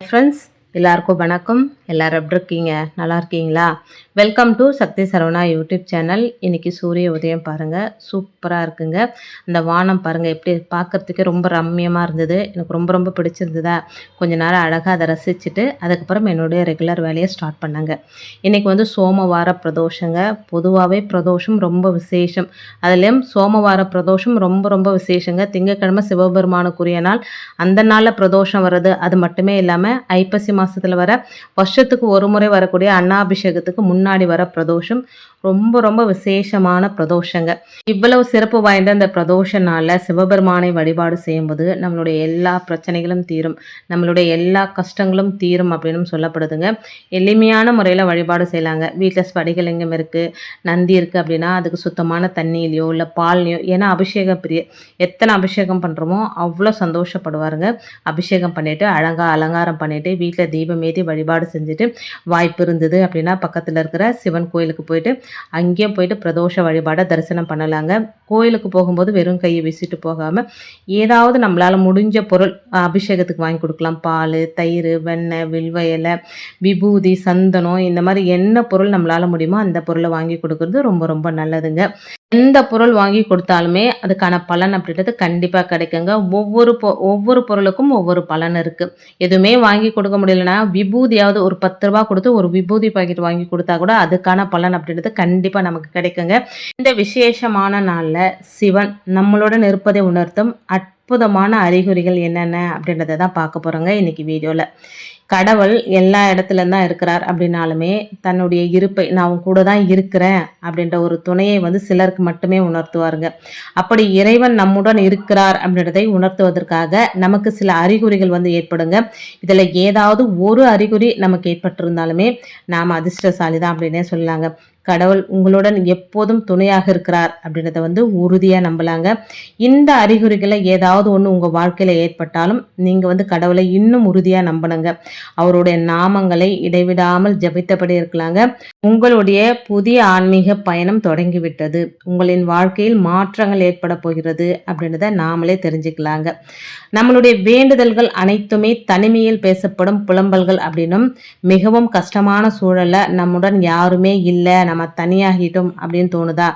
Friends எல்லாருக்கும் வணக்கம். எல்லாரும் எப்படி இருக்கீங்க? நல்லா இருக்கீங்களா? Welcome to Shakti Saravana YouTube channel இன்றைக்கி சூரிய உதயம் பாருங்கள் சூப்பராக இருக்குங்க. அந்த வானம் பாருங்கள் எப்படி பார்க்கறதுக்கே ரொம்ப ரம்மியமாக இருந்தது. எனக்கு ரொம்ப ரொம்ப பிடிச்சிருந்ததா. கொஞ்ச நேரம் அழகாக அதை ரசிச்சுட்டு அதுக்கப்புறம் என்னுடைய ரெகுலர் வேலையை ஸ்டார்ட் பண்ணாங்க. இன்றைக்கி வந்து சோமவார பிரதோஷங்க. பொதுவாகவே பிரதோஷம் ரொம்ப விசேஷம். அதுலேயும் சோமவார பிரதோஷம் ரொம்ப ரொம்ப விசேஷங்க. திங்கக்கிழமை சிவபெருமானுக்குரிய நாள். அந்த நாளில் பிரதோஷம் வர்றது அது மட்டுமே இல்லாமல் ஐப்பசி மாதத்தில் வர வருஷத்துக்கு ஒரு முறை வரக்கூடிய அன்னாபிஷேகத்துக்கு முன்னாடி வர பிரதோஷம் ரொம்ப ரொம்ப விசேஷமான பிரதோஷங்க. இவ்வளவு சிறப்பு வாய்ந்த இந்த பிரதோஷ நாளில் சிவபெருமானை வழிபாடு செய்யும்போது நம்மளுடைய எல்லா பிரச்சனைகளும் தீரும். நம்மளுடைய எல்லா கஷ்டங்களும் தீரும் அப்படின்னு சொல்லப்படுதுங்க. எளிமையான முறையில் வழிபாடு செய்யலாங்க. வீட்டில் ஸ்படிகலிங்கம் இருக்குது நந்தி இருக்குது அப்படின்னா அதுக்கு சுத்தமான தண்ணியிலையோ இல்லை பால்லையோ ஏன்னா அபிஷேக பிரிய எத்தனை அபிஷேகம் பண்ணுறோமோ அவ்வளோ சந்தோஷப்படுவாருங்க. அபிஷேகம் பண்ணிவிட்டு அழகாக அலங்காரம் பண்ணிவிட்டு வீட்டில் தீபம் ஏற்றி வழிபாடு செஞ்சுட்டு வாய்ப்பு இருந்தது அப்படின்னா பக்கத்தில் இருக்கிற சிவன் கோயிலுக்கு போயிட்டு அங்கேயும் போயிட்டு பிரதோஷ வழிபாடை தரிசனம் பண்ணலாங்க. கோயிலுக்கு போகும்போது வெறும் கையை வீசிட்டு போகாமல் ஏதாவது நம்மளால் முடிஞ்ச பொருள் அபிஷேகத்துக்கு வாங்கி கொடுக்கலாம். பால் தயிர் வெண்ணெய் வில்வ இலை விபூதி சந்தனம் இந்த மாதிரி என்ன பொருள் நம்மளால் முடியுமோ அந்த பொருளை வாங்கி கொடுக்குறது ரொம்ப ரொம்ப நல்லதுங்க. எந்த பொருள் வாங்கி கொடுத்தாலுமே அதுக்கான பலன் அப்படின்றது கண்டிப்பாக கிடைக்குங்க. ஒவ்வொரு பொ ஒவ்வொரு பொருளுக்கும் ஒவ்வொரு பலன் இருக்குது எதுவுமே வாங்கி கொடுக்க முடியலன்னா விபூதியாவது ஒரு பத்து ரூபா கொடுத்து ஒரு விபூதி பாக்கெட் வாங்கி கொடுத்தா கூட அதுக்கான பலன் அப்படின்றது கண்டிப்பாக நமக்கு கிடைக்குங்க. இந்த விசேஷமான நாளில் சிவன் நம்மளுடன் இருப்பதை உணர்த்தும் அற்புதமான அறிகுறிகள் என்னென்ன அப்படின்றத தான் பார்க்க போகிறோங்க இன்றைக்கி வீடியோவில் கடவுள் எல்லா இடத்துல தான் இருக்கிறார் அப்படின்னாலுமே தன்னுடைய இருப்பை நான் உன் கூட தான் இருக்கிறேன் அப்படின்ற ஒரு துணையை வந்து சிலருக்கு மட்டுமே உணர்த்துவாருங்க. அப்படி இறைவன் நம்முடன் இருக்கிறார் அப்படின்றதை உணர்த்துவதற்காக நமக்கு சில அறிகுறிகள் வந்து ஏற்படுங்க. இதில் ஏதாவது ஒரு அறிகுறி நமக்கு ஏற்பட்டிருந்தாலுமே நாம் அதிர்ஷ்டசாலி தான் அப்படின்னே சொல்லலாங்க. கடவுள் உங்களுடன் எப்போதும் துணையாக இருக்கிறார் அப்படின்றத வந்து உறுதியாக நம்பலாங்க. இந்த அறிகுறிகளை ஏதாவது ஒன்று உங்கள் வாழ்க்கையில் ஏற்பட்டாலும் நீங்கள் வந்து கடவுளை இன்னும் உறுதியாக நம்பணுங்க. அவருடைய நாமங்களை இடைவிடாமல் ஜபித்தபடி இருக்கலாங்க. உங்களுடைய புதிய ஆன்மீக பயணம் தொடங்கிவிட்டது. உங்களின் வாழ்க்கையில் மாற்றங்கள் ஏற்பட போகிறது அப்படின்றத நாமளே தெரிஞ்சுக்கலாங்க. நம்மளுடைய வேண்டுதல்கள் அனைத்துமே தனிமையில் பேசப்படும் புலம்பல்கள் அப்படின்னும் மிகவும் கஷ்டமான சூழலை நம்முடன் யாருமே இல்லை நம்ம தனியாகிட்டோம் அப்படின்னு தோணுதா?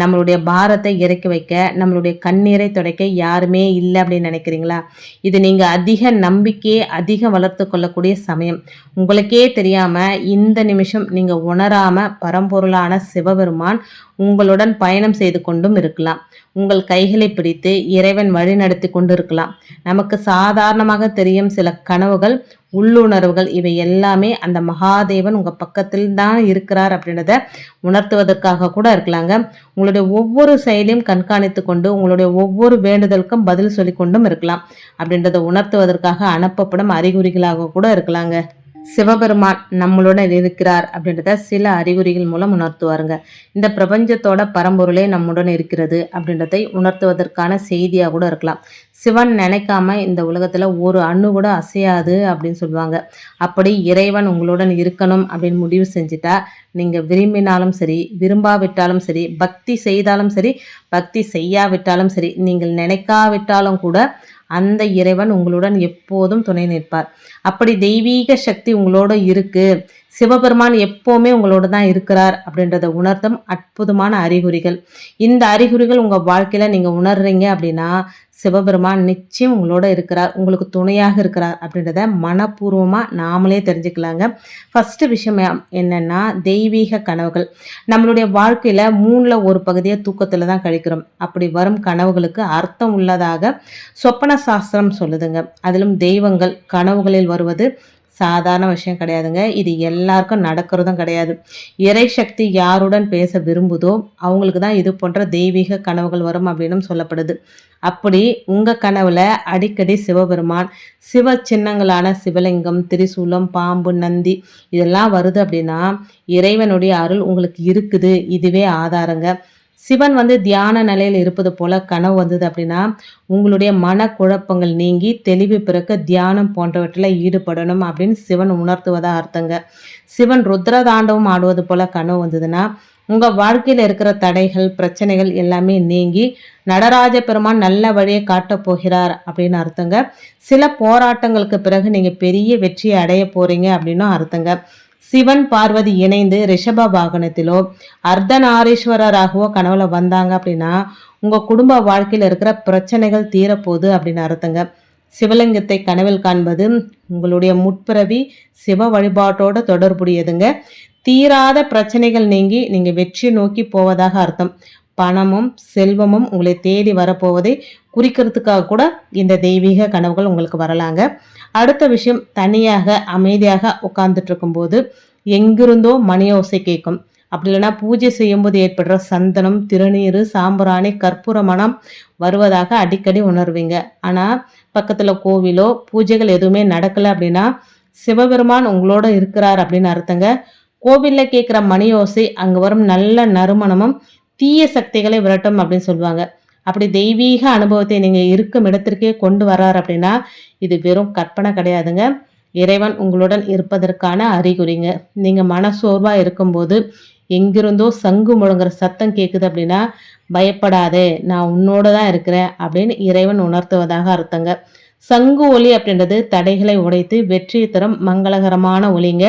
நம்மளுடைய பாரத்தை இறக்கி வைக்க நம்மளுடைய கண்ணீரை துடைக்க யாருமே இல்லை அப்படின்னு நினைக்கிறீங்களா? இது நீங்கள் அதிக நம்பிக்கையை அதிகம் வளர்த்து கொள்ளக்கூடிய சமயம். உங்களுக்கே தெரியாம இந்த நிமிஷம் நீங்க உணராம பரம்பொருளான சிவபெருமான் உங்களுடன் பயணம் செய்து கொண்டும் இருக்கலாம். உங்கள் கைகளை பிடித்து இறைவன் வழி நடத்தி கொண்டு இருக்கலாம் நமக்கு சாதாரணமாக தெரியும் சில கனவுகள் உள்ளுணர்வுகள் இவை எல்லாமே அந்த மகாதேவன் உங்கள் பக்கத்தில் தான் இருக்கிறார் அப்படின்றத உணர்த்துவதற்காக கூட இருக்கலாங்க. உங்களுடைய ஒவ்வொரு செயலையும் கண்காணித்து கொண்டு உங்களுடைய ஒவ்வொரு வேண்டுதலுக்கும் பதில் சொல்லி கொண்டும் இருக்கலாம். அப்படின்றத உணர்த்துவதற்காக அனுப்பப்படும் அறிகுறிகளாக கூட இருக்கலாங்க. சிவபெருமான் நம்மளுடன் இருக்கிறார் அப்படின்றத சில அறிகுறிகள் மூலம் உணர்த்துவாருங்க. இந்த பிரபஞ்சத்தோட பரம்பொருளே நம்முடன் இருக்கிறது அப்படின்றதை உணர்த்துவதற்கான செய்தியாக கூட இருக்கலாம். சிவன் நினைக்காம இந்த உலகத்தில் ஒரு அண்ணு கூட அசையாது அப்படின்னு சொல்லுவாங்க. அப்படி இறைவன் உங்களுடன் இருக்கணும் அப்படின்னு முடிவு செஞ்சுட்டா நீங்கள் விரும்பினாலும் சரி விரும்பாவிட்டாலும் சரி பக்தி செய்தாலும் சரி பக்தி செய்யாவிட்டாலும் சரி நீங்கள் நினைக்காவிட்டாலும் கூட அந்த இறைவன் உங்களுடன் எப்போதும் துணை நிற்பார். அப்படி தெய்வீக சக்தி உங்களோட இருக்குது சிவபெருமான் எப்போவுமே உங்களோட தான் இருக்கிறார் அப்படின்றத உணர்த்தும் அற்புதமான அறிகுறிகள். இந்த அறிகுறிகள் உங்கள் வாழ்க்கையில் நீங்கள் உணர்றீங்க அப்படின்னா சிவபெருமான் நிச்சயம் உங்களோட இருக்கிறார் உங்களுக்கு துணையாக இருக்கிறார் அப்படின்றத மனப்பூர்வமாக நாமளே தெரிஞ்சுக்கலாங்க. ஃபஸ்ட்டு விஷயம் என்னென்னா தெய்வீக கனவுகள். நம்மளுடைய வாழ்க்கையில் மூணில் ஒரு பகுதியை தூக்கத்தில் தான் கழிக்கிறோம். அப்படி வரும் கனவுகளுக்கு அர்த்தம் உள்ளதாக சொப்பன சாஸ்திரம் சொல்லுதுங்க. அதிலும் தெய்வங்கள் கனவுகளில் வருவது சாதாரண விஷயம் கிடையாதுங்க. இது எல்லாருக்கும் நடக்கிறதும் கிடையாது. இறை சக்தி யாருடன் பேச விரும்புதோ அவங்களுக்கு தான் இது போன்ற தெய்வீக கனவுகள் வரும் அப்படின்னு சொல்லப்படுது. அப்படி உங்கள் கனவில் அடிக்கடி சிவபெருமான் சிவ சின்னங்களான சிவலிங்கம் திரிசூலம் பாம்பு நந்தி இதெல்லாம் வருது அப்படின்னா இறைவனுடைய அருள் உங்களுக்கு இருக்குது. இதுவே ஆதாரங்க. சிவன் வந்து தியான நிலையில் இருப்பது போல கனவு வந்தது அப்படின்னா உங்களுடைய மன குழப்பங்கள் நீங்கி தெளிவு பிறக்க தியானம் போன்றவற்றில் ஈடுபடணும் அப்படின்னு சிவன் உணர்த்துவதாக அர்த்தங்க. சிவன் ருத்ர தாண்டவம் ஆடுவது போல கனவு வந்ததுன்னா உங்கள் வாழ்க்கையில் இருக்கிற தடைகள் பிரச்சனைகள் எல்லாமே நீங்கி நடராஜ பெருமான் நல்ல வழியை காட்டப் போகிறார் அப்படின்னு அர்த்தங்க. சில போராட்டங்களுக்கு பிறகு நீங்கள் பெரிய வெற்றியை அடைய போகிறீங்க அப்படின்னும் அர்த்தங்க. சிவன் பார்வதி இணைந்து ரிஷப வாகனத்திலோ அர்த்தநாரீஸ்வரராகவோ கனவுல வந்தாங்க அப்படின்னா உங்க குடும்ப வாழ்க்கையில் இருக்கிற பிரச்சனைகள் தீரப்போகுது அப்படின்னு அர்த்தங்க. சிவலிங்கத்தை கனவில் காண்பது உங்களுடைய முற்பிறவி சிவ வழிபாட்டோட தொடர்புடையதுங்க. தீராத பிரச்சனைகள் நீங்கி நீங்க வெற்றி நோக்கி போவதாக அர்த்தம். பணமும் செல்வமும் உங்களை தேடி வரப்போவதை குறிக்கிறதுக்காக கூட இந்த தெய்வீக கனவுகள் உங்களுக்கு வரலாங்க. அடுத்த விஷயம் தனியாக அமைதியாக உட்கார்ந்துட்டு இருக்கும்போது எங்கிருந்தோ மணி ஓசை கேட்கும். அப்படி இல்லைன்னா பூஜை செய்யும்போது ஏற்படுற சந்தனம் திருநீர் சாம்பிராணி கற்பூர மனம் வருவதாக அடிக்கடி உணர்வீங்க. ஆனால் பக்கத்தில் கோவிலோ பூஜைகள் எதுவுமே நடக்கலை அப்படின்னா சிவபெருமான் உங்களோட இருக்கிறார் அப்படின்னு அர்த்தங்க. கோவிலில் கேட்குற மணி ஓசை அங்கே வரும் நல்ல நறுமணமும் தீய சக்திகளை விரட்டும் அப்படின்னு சொல்லுவாங்க. அப்படி தெய்வீக அனுபவத்தை நீங்கள் இருக்கும் இடத்திற்கே கொண்டு வர்றார் அப்படின்னா இது வெறும் கற்பனை கிடையாதுங்க. இறைவன் உங்களுடன் இருப்பதற்கான அறிகுறிங்க. நீங்கள் மனசோர்வாக இருக்கும்போது எங்கிருந்தோ சங்கு முழங்குற சத்தம் கேட்குது அப்படின்னா பயப்படாதே நான் உன்னோட தான் இருக்கிறேன் அப்படின்னு இறைவன் உணர்த்துவதாக அர்த்தங்க. சங்கு ஒலி அப்படின்றது தடைகளை உடைத்து வெற்றி தரும் மங்களகரமான ஒலிங்க.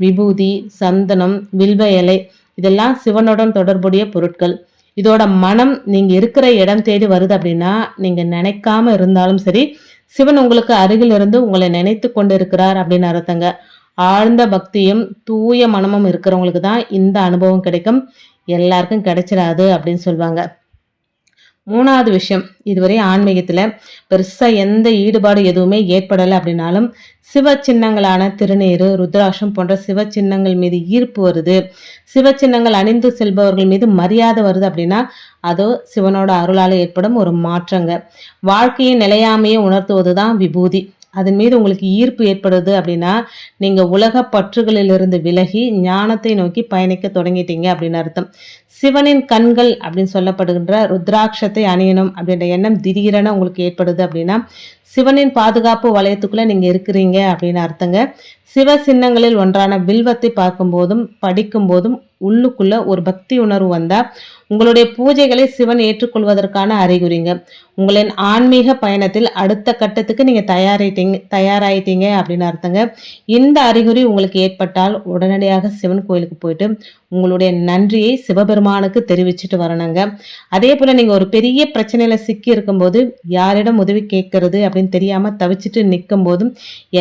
விபூதி சந்தனம் வில்வ இலை இதெல்லாம் சிவனுடன் தொடர்புடைய பொருட்கள். இதோட மனம் நீங்கள் இருக்கிற இடம் தேடி வருது அப்படின்னா நீங்கள் நினைக்காம இருந்தாலும் சரி சிவன் உங்களுக்கு அருகில் இருந்து உங்களை நினைத்து கொண்டு இருக்கிறார் அப்படின்னு அர்த்தங்க. ஆழ்ந்த பக்தியும் தூய மனமும் இருக்கிறவங்களுக்கு தான் இந்த அனுபவம் கிடைக்கும். எல்லாருக்கும் கிடைச்சிடாது அப்படின்னு சொல்லுவாங்க மூணாவது விஷயம் இதுவரை ஆன்மீகத்தில் பெருசாக எந்த ஈடுபாடு எதுவுமே ஏற்படலை அப்படின்னாலும் சிவ சின்னங்களான திருநீரு ருத்ராஷம் போன்ற சிவ சின்னங்கள் மீது ஈர்ப்பு வருது. சிவ சின்னங்கள் அணிந்து செல்பவர்கள் மீது மரியாதை வருது அப்படின்னா அதோ சிவனோட அருளால் ஏற்படும் ஒரு மாற்றங்க. வாழ்க்கையின் நிலையாமையை உணர்த்துவது தான் விபூதி. அதன் மீது உங்களுக்கு ஈர்ப்பு ஏற்படுது அப்படின்னா நீங்கள் உலக பற்றுகளிலிருந்து விலகி ஞானத்தை நோக்கி பயணிக்க தொடங்கிட்டீங்க அப்படின்னு அர்த்தம். சிவனின் கண்கள் அப்படின்னு சொல்லப்படுகின்ற ருத்ராட்சத்தை அணியணும் அப்படின்ற எண்ணம் திடீரென உங்களுக்கு ஏற்படுது அப்படின்னா சிவனின் பாதுகாப்பு வலயத்துக்குள்ளே நீங்கள் இருக்கிறீங்க அப்படின்னு அர்த்தங்க. சிவ சின்னங்களில் ஒன்றான வில்வத்தை பார்க்கும்போதும் படிக்கும்போதும் உள்ளுக்குள்ள ஒரு பக்தி உணர்வு வந்தால் உங்களுடைய பூஜைகளை சிவன் ஏற்றுக்கொள்வதற்கான அறிகுறிங்க. உங்களின் ஆன்மீக பயணத்தில் அடுத்த கட்டத்துக்கு நீங்கள் தயாரிட்டீங்க தயாராயிட்டீங்க அப்படின்னு அர்த்தங்க. இந்த அறிகுறி உங்களுக்கு ஏற்பட்டால் உடனடியாக சிவன் கோயிலுக்கு போயிட்டு உங்களுடைய நன்றியை சிவபெருமானுக்கு தெரிவிச்சுட்டு வரணுங்க. அதே போல் நீங்கள் ஒரு பெரிய பிரச்சனையில் சிக்கி இருக்கும்போது யாரிடம் உதவி கேட்கறது அப்படின்னு தெரியாமல் தவிச்சிட்டு நிற்கும் போதும்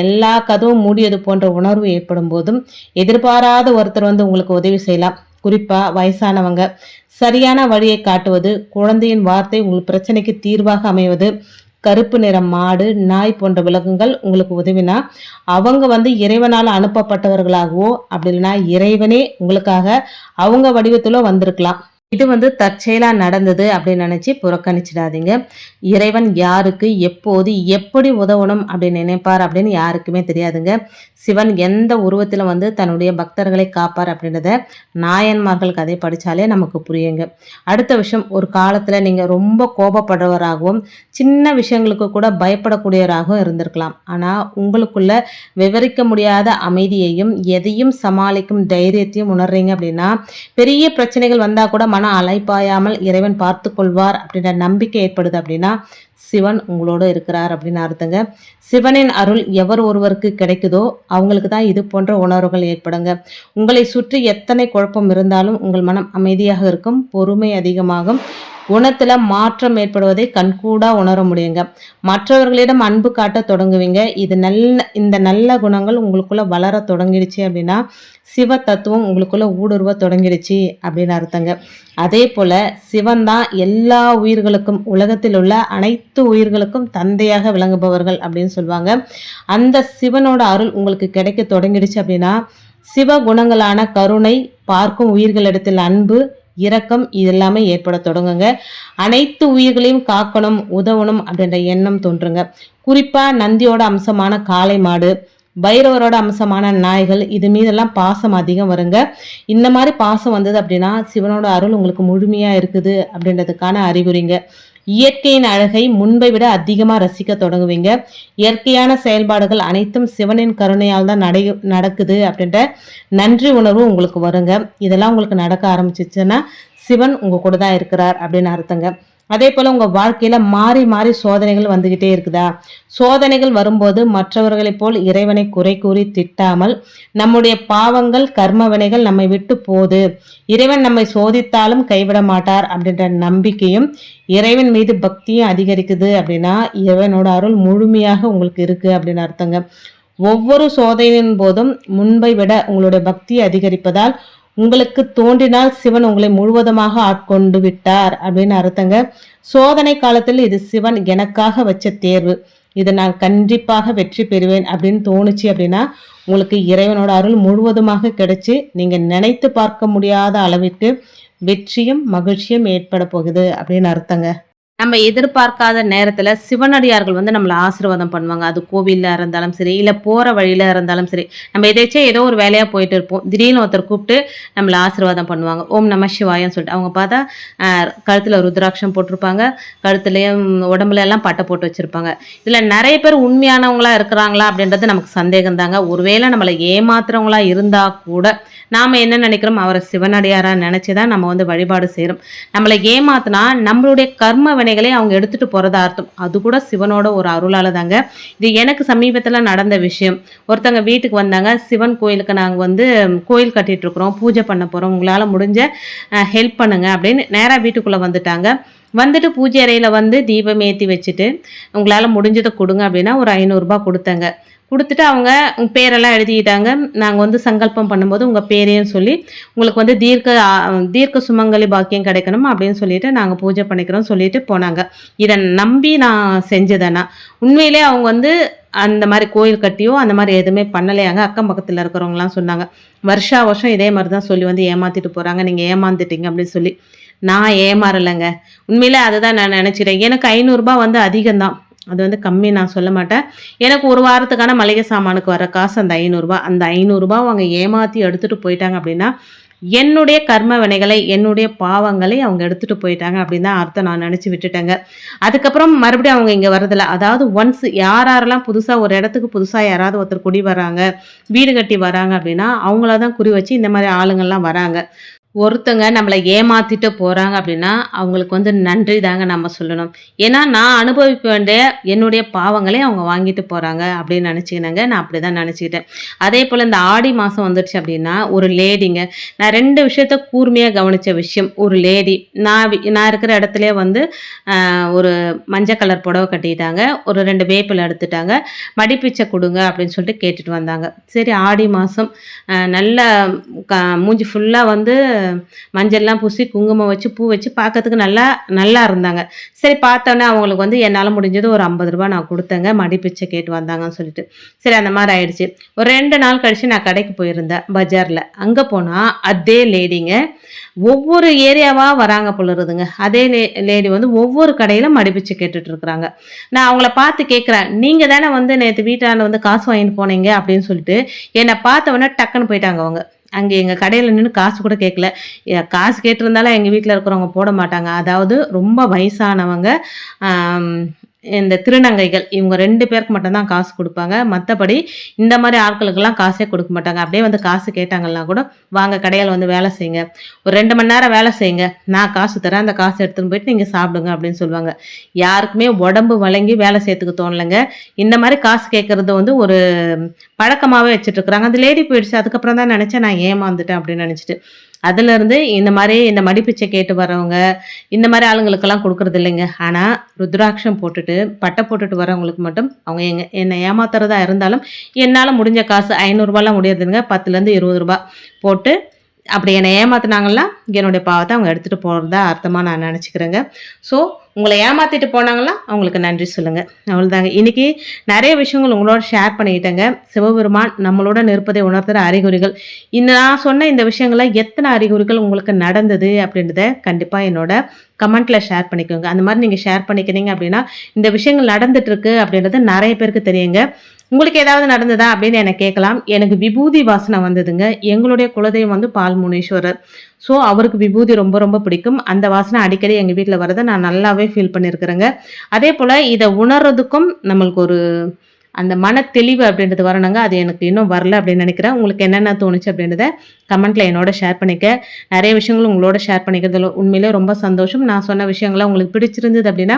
எல்லா கதவும் மூடியது போன்ற உணர்வு ஏற்படும் போதும் எதிர்பாராத ஒருத்தர் வந்து உங்களுக்கு உதவி செய்யலாம். குறிப்பாக வயசானவங்க. சரியான வழியை காட்டுவது குழந்தையின் வார்த்தை உங்கள் பிரச்சனைக்கு தீர்வாக அமைவது கருப்பு நிற மாடு நாய் போன்ற விலங்குகள் உங்களுக்கு உதவினா அவங்க வந்து இறைவனால் அனுப்பப்பட்டவர்களாகவோ அப்படி இல்லைன்னா இறைவனே உங்களுக்காக அவங்க வடிவத்திலோ வந்திருக்கலாம். இது வந்து தற்செயலாக நடந்தது அப்படின்னு நினச்சி புறக்கணிச்சிடாதீங்க. இறைவன் யாருக்கு எப்போது எப்படி உதவணும் அப்படின்னு நினைப்பார் அப்படின்னு யாருக்குமே தெரியாதுங்க. சிவன் எந்த உருவத்தில் வந்து தன்னுடைய பக்தர்களை காப்பார் அப்படின்றத நாயன்மார்கள் கதை படித்தாலே நமக்கு புரியுங்க. அடுத்த விஷயம் ஒரு காலத்தில் நீங்கள் ரொம்ப கோபப்படுறவராகவும் சின்ன விஷயங்களுக்கு கூட பயப்படக்கூடியவராகவும் இருந்திருக்கலாம். ஆனால் உங்களுக்குள்ள விவரிக்க முடியாத அமைதியையும் எதையும் சமாளிக்கும் தைரியத்தையும் உணர்றீங்க அப்படின்னா பெரிய பிரச்சனைகள் வந்தால் கூட மன அலைப்பாயாமல் இறைவன் பார்த்து கொள்வார் அப்படின்ற நம்பிக்கை ஏற்படுது அப்படின்னா சிவன் உங்களோட இருக்கிறார் அப்படின்னு அர்த்தங்க. சிவனின் அருள் எவர் ஒருவருக்கு கிடைக்குதோ அவங்களுக்கு தான் இது போன்ற உணர்வுகள் ஏற்படுங்க. உங்களை சுற்றி எத்தனை குழப்பம் இருந்தாலும் உங்கள் மனம் அமைதியாக இருக்கும் பொறுமை அதிகமாகும். குணத்தில் மாற்றம் ஏற்படுவதை கண்கூடா உணர முடியுங்க. மற்றவர்களிடம் அன்பு காட்ட தொடங்குவீங்க. இது நல்ல இந்த நல்ல குணங்கள் உங்களுக்குள்ள வளர தொடங்கிடுச்சு அப்படின்னா சிவ தத்துவம் உங்களுக்குள்ள ஊடுருவ தொடங்கிடுச்சு அப்படின்னு அர்த்தங்க. அதே போல சிவன் தான் எல்லா உயிர்களுக்கும் உலகத்தில் உள்ள அனைத்து உயிர்களுக்கும் தந்தையாக விளங்குபவர்கள் அப்படின்னு சொல்லுவாங்க அந்த சிவனோட அருள் உங்களுக்கு கிடைக்க தொடங்கிடுச்சு அப்படின்னா சிவ குணங்களான கருணை பார்க்கும் உயிர்களிடத்தில் அன்பு இரக்கம் இதெல்லாமே ஏற்பட தொடங்குங்க. அனைத்து உயிர்களையும் காக்கணும் உதவணும் அப்படின்ற எண்ணம் தோன்றுங்க. குறிப்பாக நந்தியோட அம்சமான காளை மாடு பைரவரோட அம்சமான நாய்கள் இது மீதெல்லாம் பாசம் அதிகம் வருங்க. இந்த மாதிரி பாசம் வந்தது அப்படின்னா சிவனோட அருள் உங்களுக்கு முழுமையாக இருக்குது அப்படின்றதுக்கான அறிகுறிங்க. இயற்கையின் அழகை முன்பை விட அதிகமாக ரசிக்க தொடங்குவீங்க. இயற்கையான செயல்பாடுகள் அனைத்தும் சிவனின் கருணையால் தான் நடை நடக்குது அப்படின்ற நன்றி உணர்வு உங்களுக்கு வருங்க. இதெல்லாம் உங்களுக்கு நடக்க ஆரம்பிச்சிச்சுன்னா சிவன் உங்கள் கூட தான் இருக்கிறார் அப்படின்னு அர்த்தங்க. அதே போல் உங்கள் வாழ்க்கையில் மாறி மாறி சோதனைகள் வந்துக்கிட்டே இருக்குதா? சோதனைகள் வரும்போது மற்றவர்களைப் போல் இறைவனை குறை கூறி திட்டாமல் நம்முடைய பாவங்கள் கர்ம வினைகள் நம்மை விட்டு போது இறைவன் நம்மை சோதித்தாலும் கைவிட மாட்டார் அப்படின்ற நம்பிக்கையும் இறைவன் மீது பக்தியும் அதிகரிக்குது அப்படின்னா இறைவனோட அருள் முழுமையாக உங்களுக்கு இருக்குது அப்படின்னு அர்த்தங்க. ஒவ்வொரு சோதனையின் போதும் முன்பை விட உங்களுடைய பக்தி அதிகரிப்பதால் உங்களுக்கு தோன்றினால் சிவன் உங்களை முழுவதுமாக ஆட்கொண்டு விட்டார் அப்படின்னு அர்த்தங்க. சோதனை காலத்தில் இது சிவன் எனக்காக வச்ச தேர்வு. இதை நான் கண்டிப்பாக வெற்றி பெறுவேன் அப்படின்னு தோணுச்சு அப்படின்னா உங்களுக்கு இறைவனோட அருள் முழுவதுமாக கிடைச்சி நீங்கள் நினைத்து பார்க்க முடியாத அளவிற்கு வெற்றியும் மகிழ்ச்சியும் ஏற்பட போகுது அப்படின்னு அர்த்தங்க. நம்ம எதிர்பார்க்காத நேரத்தில் சிவனடியார்கள் வந்து நம்மளை ஆசீர்வாதம் பண்ணுவாங்க. அது கோவிலில் இருந்தாலும் சரி இல்லை போகிற வழியில் இருந்தாலும் சரி நம்ம எதாச்சும் ஏதோ ஒரு வேலையாக போயிட்டு இருப்போம். திடீர்னு ஒருத்தர் கூப்பிட்டு நம்மளை ஆசீர்வாதம் பண்ணுவாங்க. ஓம் நம சிவாயன்னு சொல்லிட்டு அவங்க பார்த்தா கழுத்தில் ருத்ராட்சம் போட்டிருப்பாங்க. கழுத்துலேயும் உடம்புல எல்லாம் பட்டை போட்டு வச்சுருப்பாங்க. இதில் நிறைய பேர் உண்மையானவங்களா இருக்கிறாங்களா அப்படின்றது நமக்கு சந்தேகம் தாங்க ஒருவேளை நம்மளை ஏமாத்துறவங்களா இருந்தால் கூட நாம் என்ன நினைக்கிறோம் அவரை சிவனடியாராக நினச்சி தான் நம்ம வந்து வழிபாடு செய்கிறோம் நம்மளை ஏமாத்தினா நம்மளுடைய கர்ம வினைகளை அவங்க எடுத்துகிட்டு போகிறதா அர்த்தம். அது கூட சிவனோட ஒரு அருளால் தாங்க இது எனக்கு சமீபத்தில் நடந்த விஷயம். ஒருத்தங்க வீட்டுக்கு வந்தாங்க. சிவன் கோயிலுக்கு நாங்கள் வந்து கோயில் கட்டிகிட்ருக்குறோம் பூஜை பண்ண போகிறோம் உங்களால் முடிஞ்ச ஹெல்ப் பண்ணுங்க அப்படின்னு நேராக வீட்டுக்குள்ளே வந்துட்டாங்க. வந்துட்டு பூஜை அறையில் வந்து தீபம் ஏற்றி வச்சுட்டு உங்களால் முடிஞ்சதை கொடுங்க அப்படின்னா ஒரு ஐநூறுரூபா கொடுத்தங்க. கொடுத்துட்டு அவங்க உங்கள் பேரெல்லாம் எழுதிக்கிட்டாங்க நாங்கள் வந்து சங்கல்பம் பண்ணும்போது உங்கள் பேரையும் சொல்லி உங்களுக்கு வந்து தீர்க்க தீர்க்க சுமங்கலி பாக்கியம் கிடைக்கணும் அப்படின்னு சொல்லிட்டு நாங்கள் பூஜை பண்ணிக்கிறோம் சொல்லிட்டு போனாங்க. இதை நம்பி நான் செஞ்சதேனா உண்மையிலே அவங்க வந்து அந்த மாதிரி கோயில் கட்டியோ அந்த மாதிரி எதுவுமே பண்ணலையாங்க. அக்கம் பக்கத்தில் இருக்கிறவங்களாம் சொன்னாங்க. வருஷா வருஷம் இதே மாதிரி தான் சொல்லி வந்து ஏமாற்றிட்டு போகிறாங்க நீங்கள் ஏமாந்துட்டீங்க அப்படின்னு சொல்லி. நான் ஏமாறலைங்க. உண்மையிலே அதுதான் நான் நினச்சிட்டேன். எனக்கு ஐநூறுரூபா வந்து அதிகம்தான். அது வந்து கம்மி நான் சொல்ல மாட்டேன். எனக்கு ஒரு வாரத்துக்கான மளிகை சாமானுக்கு வர காசு அந்த ஐநூறுரூபா அந்த ஐநூறுரூபா அவங்க ஏமாற்றி எடுத்துகிட்டு போயிட்டாங்க அப்படின்னா என்னுடைய கர்ம வினைகளை என்னுடைய பாவங்களை அவங்க எடுத்துகிட்டு போயிட்டாங்க அப்படின்னு தான் அர்த்தம் நான் நினச்சி விட்டுட்டேங்க. அதுக்கப்புறம் மறுபடியும் அவங்க இங்கே வரதில்ல அதாவது ஒன்ஸ் யார் யாரெல்லாம் புதுசாக ஒரு இடத்துக்கு புதுசாக யாராவது ஒருத்தர் குடி வராங்க வீடு கட்டி வராங்க அப்படின்னா அவங்கள தான் குறி வச்சு இந்த மாதிரி ஆளுங்கள்லாம் வராங்க. ஒருத்தங்க நம்மளை ஏமாத்திட்டு போகிறாங்க அப்படின்னா அவங்களுக்கு வந்து நன்றி தாங்க நம்ம சொல்லணும். ஏன்னா நான் அனுபவிக்க வேண்டிய என்னுடைய பாவங்களே அவங்க வாங்கிட்டு போகிறாங்க அப்படின்னு நினச்சிக்கினாங்க. நான் அப்படி தான் நினச்சிக்கிட்டேன். அதே போல் இந்த ஆடி மாதம் வந்துடுச்சு அப்படின்னா ஒரு லேடிங்க. நான் ரெண்டு விஷயத்த கூர்மையாக கவனித்த விஷயம். ஒரு லேடி. நான் நான் இருக்கிற இடத்துல வந்து ஒரு மஞ்சள் கலர் புடவை கட்டிட்டாங்க. ஒரு ரெண்டு வேப்பில் எடுத்துட்டாங்க. மடிப்பிச்சை கொடுங்க அப்படின்னு சொல்லிட்டு கேட்டுட்டு வந்தாங்க. சரி ஆடி மாதம் நல்ல மூஞ்சி ஃபுல்லாக வந்து மஞ்சள்லாம் பூசி குங்குமம் வச்சு பூ வச்சு பார்க்கறதுக்கு நல்லா நல்லா இருந்தாங்க. சரி பார்த்தோன்னே அவங்களுக்கு வந்து என்னால் முடிஞ்சது ஒரு ஐம்பது ரூபா நான் கொடுத்தேங்க. மடிப்பிச்சை கேட்டு வந்தாங்கன்னு சொல்லிட்டு. சரி அந்த மாதிரி ஆயிடுச்சு. ஒரு ரெண்டு நாள் கழித்து நான் கடைக்கு போயிருந்தேன் பஜாரில். அங்கே போனால் அதே லேடிங்க ஒவ்வொரு ஏரியாவாக வராங்க பொழுதுங்க அதே லே லேடி வந்து ஒவ்வொரு கடையில் மடிப்பிச்சு கேட்டுட்டு இருக்கிறாங்க. நான் அவங்கள பார்த்து கேட்குறேன் நீங்கள் தானே வந்து நேற்று வீட்டாண்ட வந்து காசு வாங்கிட்டு போனீங்க? அப்படின்னு சொல்லிட்டு என்னை பார்த்தவொடனே டக்குன்னு போயிட்டாங்க அவங்க. அங்கே எங்கள் கடையில் நின்று காசு கூட கேட்கல காசு கேட்டிருந்தாலும் எங்கள் வீட்டில் இருக்கிறவங்க போட மாட்டாங்க. அதாவது ரொம்ப வயசானவங்க இந்த திருநங்கைகள் இவங்க ரெண்டு பேருக்கு மட்டும்தான் காசு கொடுப்பாங்க. மற்றபடி இந்த மாதிரி ஆட்களுக்கெல்லாம் காசே கொடுக்க மாட்டாங்க. அப்படியே வந்து காசு கேட்டாங்கன்னா கூட வாங்க கடையில் வந்து வேலை செய்யுங்க. ஒரு ரெண்டு மணி நேரம் வேலை செய்யுங்க. நான் காசு தரேன். அந்த காசு எடுத்துன்னு போயிட்டு நீங்கள் சாப்பிடுங்க. அப்படின்னு சொல்லுவாங்க. யாருக்குமே உடம்பு வழங்கி வேலை செய்யறதுக்கு தோணலைங்க. இந்த மாதிரி காசு கேட்குறது வந்து ஒரு பழக்கமாகவே வச்சுட்டு இருக்கிறாங்க. அந்த லேடி போயிடுச்சு. அதுக்கப்புறம் தான் நினச்சேன் நான் ஏமாந்துட்டேன் அப்படின்னு நினச்சிட்டு. அதுலேருந்து இந்த மாதிரி இந்த மடிப்பிச்சை கேட்டு வரவங்க இந்த மாதிரி ஆளுங்களுக்கெல்லாம் கொடுக்குறது இல்லைங்க. ஆனால் ருத்ராட்சம் போட்டுட்டு பட்டை போட்டுட்டு வரவங்களுக்கு மட்டும் அவங்க எங்க என்னை ஏமாத்துறதா இருந்தாலும் என்னால் முடிஞ்ச காசு ஐநூறுரூபாலாம் முடியாதுங்க பத்துலேருந்து இருபது ரூபா போட்டு அப்படி என்னை ஏமாத்தினாங்கன்னா என்னுடைய பாவத்தை அவங்க எடுத்துகிட்டு போகிறதா அர்த்தமாக நான் நினச்சிக்கிறேங்க. ஸோ உங்களை ஏமாற்றிட்டு போனாங்களா அவங்களுக்கு நன்றி சொல்லுங்கள் அவ்வளோதாங்க இன்றைக்கி நிறைய விஷயங்கள் உங்களோட ஷேர் பண்ணிக்கிட்டேங்க சிவபெருமான் நம்மளோட நிற்பதை உணர்த்துகிற அறிகுறிகள். இந்த நான் சொன்ன இந்த விஷயங்கள்லாம் எத்தனை அறிகுறிகள் உங்களுக்கு நடந்தது அப்படின்றத கண்டிப்பாக என்னோட கமெண்ட்டில் ஷேர் பண்ணிக்கோங்க. அந்த மாதிரி நீங்கள் ஷேர் பண்ணிக்கிறீங்க அப்படின்னா இந்த விஷயங்கள் நடந்துட்டுருக்கு அப்படின்றது நிறைய பேருக்கு தெரியுங்க. உங்களுக்கு ஏதாவது நடந்ததா அப்படின்னு என்னை கேட்கலாம். எனக்கு விபூதி வாசனை வந்ததுங்க. எங்களுடைய குலதெய்வம் வந்து பால் முனீஸ்வரர். ஸோ அவருக்கு விபூதி ரொம்ப ரொம்ப பிடிக்கும். அந்த வாசனை அடிக்கடி எங்கள் வீட்டில் வரதை நான் நல்லாவே ஃபீல் பண்ணியிருக்கிறேங்க அதே போல் இதை உணர்றதுக்கும் நம்மளுக்கு ஒரு அந்த மன தெளிவு அப்படின்றது வரணுங்க. அது எனக்கு இன்னும் வரல அப்படின்னு நினைக்கிறேன். உங்களுக்கு என்னென்ன தோணுச்சு அப்படின்றத கமெண்ட்டில் என்னோட ஷேர் பண்ணிக்க. நிறைய விஷயங்கள் உங்களோட ஷேர் பண்ணிக்கிறதுல உண்மையிலே ரொம்ப சந்தோஷம். நான் சொன்ன விஷயங்கள்லாம் உங்களுக்கு பிடிச்சிருந்தது அப்படின்னா